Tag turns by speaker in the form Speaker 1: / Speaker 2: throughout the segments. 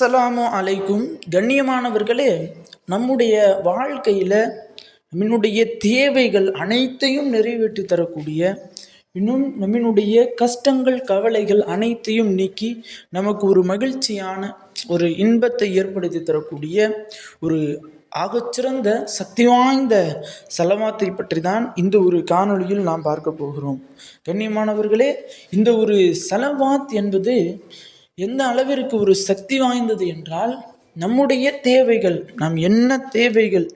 Speaker 1: அஸ்ஸலாமு அலைக்கும். கண்ணியமானவர்களே நம்முடைய வாழ்க்கையில் நம்மினுடைய தேவைகள் அனைத்தையும் நிறைவேற்றி தரக்கூடிய இன்னும் நம்மினுடைய கஷ்டங்கள் கவலைகள் அனைத்தையும் நீக்கி நமக்கு ஒரு மகிழ்ச்சியான ஒரு இன்பத்தை ஏற்படுத்தி தரக்கூடிய ஒரு ஆகச்சிறந்த சக்தி வாய்ந்த செலவாத்தை பற்றி தான் இந்த ஒரு காணொளியில் நாம் பார்க்க போகிறோம். கண்ணியமானவர்களே இந்த ஒரு செலவாத் என்பது எந்த அளவிற்கு ஒரு சக்தி வாய்ந்தது என்றால் நம்முடைய தேவைகள் நாம் என்ன தேவைகள்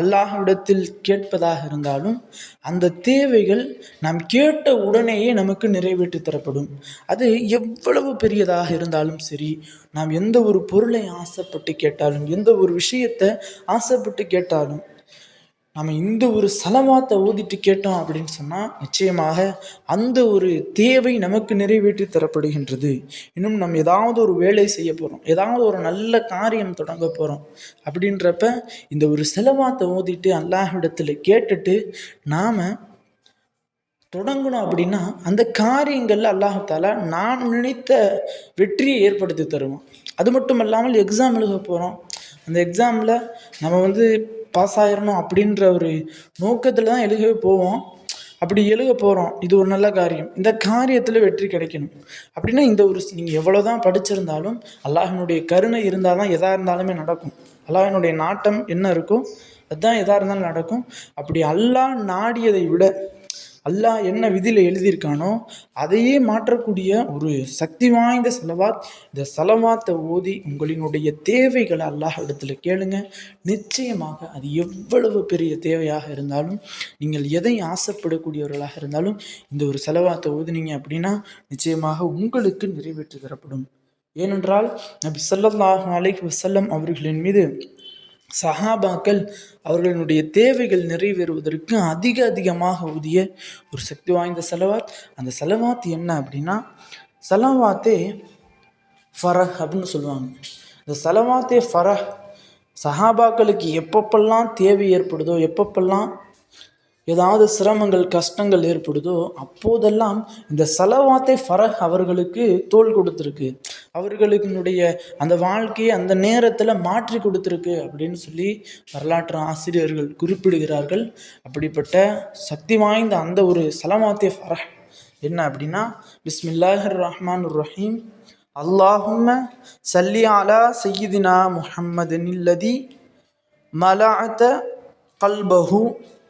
Speaker 1: அல்லாஹ்விடத்தில் கேட்பதாக இருந்தாலும் அந்த தேவைகள் நாம் கேட்ட உடனேயே நமக்கு நிறைவேற்றி தரப்படும். அது எவ்வளவு பெரியதாக இருந்தாலும் சரி நாம் எந்த ஒரு பொருளை ஆசைப்பட்டு கேட்டாலும் எந்த ஒரு விஷயத்தை ஆசைப்பட்டு கேட்டாலும் நம்ம இந்த ஒரு செலவாத்தை ஓதிட்டு கேட்டோம் அப்படின்னு சொன்னால் நிச்சயமாக அந்த ஒரு தேவை நமக்கு நிறைவேற்றி தரப்படுகின்றது. இன்னும் நம்ம ஏதாவது ஒரு வேலை செய்ய போகிறோம் ஏதாவது ஒரு நல்ல காரியம் தொடங்க போகிறோம் அப்படின்றப்ப இந்த ஒரு செலவாத்தை ஓதிட்டு அல்லாஹிடத்தில் கேட்டுட்டு நாம் தொடங்கணும் அப்படின்னா அந்த காரியங்களில் அல்லாஹால நான் நினைத்த வெற்றியை ஏற்படுத்தி தருவோம் அது மட்டும் இல்லாமல் எக்ஸாம் எழுத போகிறோம் அந்த எக்ஸாமில் நம்ம வந்து பாஸ் ஆயிடணும் அப்படின்ற ஒரு நோக்கத்தில் தான் எழுகவே போவோம். அப்படி எழுக போகிறோம் இது ஒரு நல்ல காரியம். இந்த காரியத்தில் வெற்றி கிடைக்கணும். அப்படின்னா இந்த ஒரு நீங்கள் எவ்வளோ தான் படிச்சிருந்தாலும் அல்லாஹினுடைய கருணை இருந்தால் தான் எதாக இருந்தாலுமே நடக்கும். அல்லாஹினுடைய நாட்டம் என்ன இருக்கோ அதுதான் எதாக இருந்தாலும் நடக்கும். அப்படி அல்லாஹ் நாடியதை விட அல்லாஹ் என்ன விதியில் எழுதியிருக்கானோ அதையே மாற்றக்கூடிய ஒரு சக்தி வாய்ந்த செலவாத் இந்த செலவாத்தை ஓதி உங்களினுடைய தேவைகளை அல்லாஹ் இடத்துல கேளுங்க. நிச்சயமாக அது எவ்வளவு பெரிய தேவையாக இருந்தாலும் நீங்கள் எதை ஆசைப்படக்கூடியவர்களாக இருந்தாலும் இந்த ஒரு செலவாத்தை ஓதுனீங்க அப்படின்னா நிச்சயமாக உங்களுக்கு நிறைவேற்றி தரப்படும் ஏனென்றால் நபி ஸல்லல்லாஹு அலைஹி வசல்லம் அவர்களின் மீது சஹாபாக்கள் அவர்களுடைய தேவைகள் நிறைவேறுவதற்கு அதிக அதிகமாக ஊதிய ஒரு சக்தி வாய்ந்த செலவாத். அந்த செலவாத் என்ன அப்படின்னா செலவாத்தே ஃபரஹ் அப்படின்னு சொல்லுவாங்க. இந்த செலவாத்தே ஃபரஹ் சஹாபாக்களுக்கு எப்பப்பெல்லாம் தேவை ஏற்படுதோ எப்பப்பெல்லாம் ஏதாவது சிரமங்கள் கஷ்டங்கள் ஏற்படுதோ அப்போதெல்லாம் இந்த செலவாத்தை ஃபரஹ் அவர்களுக்கு தோல் கொடுத்துருக்கு. அவர்களுடைய அந்த வாழ்க்கையை அந்த நேரத்தில் மாற்றி கொடுத்துருக்கு அப்படின்னு சொல்லி வரலாற்று ஆசிரியர்கள் குறிப்பிடுகிறார்கள். அப்படிப்பட்ட சக்தி வாய்ந்த அந்த ஒரு செலவாத்தை ஃபரஹ் என்ன அப்படின்னா பிஸ்மில்லாஹிர் ரஹ்மான் ரஹீம். அல்லாஹும்ம சல்லி அலா சையீதினா முஹம்மதின் இல்லதி மலாத்த கல்பஹு.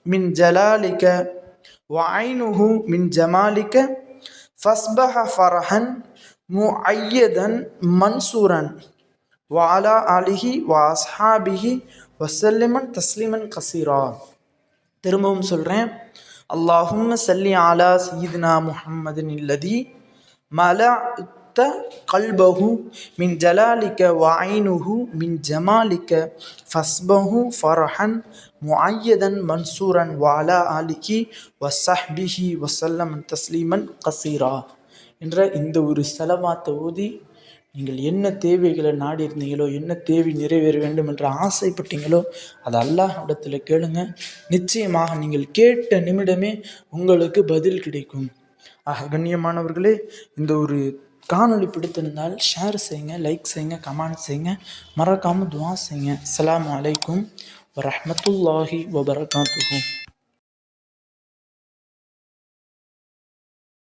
Speaker 1: மின் ஜலாலிக்க வஐனுஹு மின் ஜமாலிக்க ஃபஸ்பஹ ஃபரஹன் முஐயதன் மன்சூரன் வாலா அலிஹி வாஸ்ஹாபிஹி வசல்லிமன் தஸ்லிமன் கசீரா திரும்பவும் சொல்கிறேன் அல்லாஹும் சல்லி ஆலா சீதுனா முஹம்மதின் இல்லதி மல கல்பஹு மின் ஜலாலிக்க வாயினுஹு மின் ஜமாலிக்க ஃபஸ்பஹு ஃபரஹன் முஐயதன் மன்சூரன் வாலா அலிஹி வசஹ்பிஹி வசல்லம் தஸ்லீமன் கசீரா என்ற இந்த ஒரு செலவாத்தை ஓதி நீங்கள் என்ன தேவைகளை நாடி இருந்தீங்களோ என்ன தேவை நிறைவேற வேண்டும் என்று ஆசைப்பட்டீங்களோ அது அல்லாஹ் இடத்துல கேளுங்க. நிச்சயமாக நீங்கள் கேட்ட நிமிடமே உங்களுக்கு பதில் கிடைக்கும். ஆக கண்ணியமானவர்களே இந்த ஒரு காணொளி பிடித்திருந்தால் ஷேர் செய்யுங்க லைக் செய்யுங்க கமெண்ட் செய்யுங்க. மறக்காமல் துவா செய்யுங்க. அலாம் அலைக்கும் வரமத்துல்லாஹி வபரகாத்துஹூ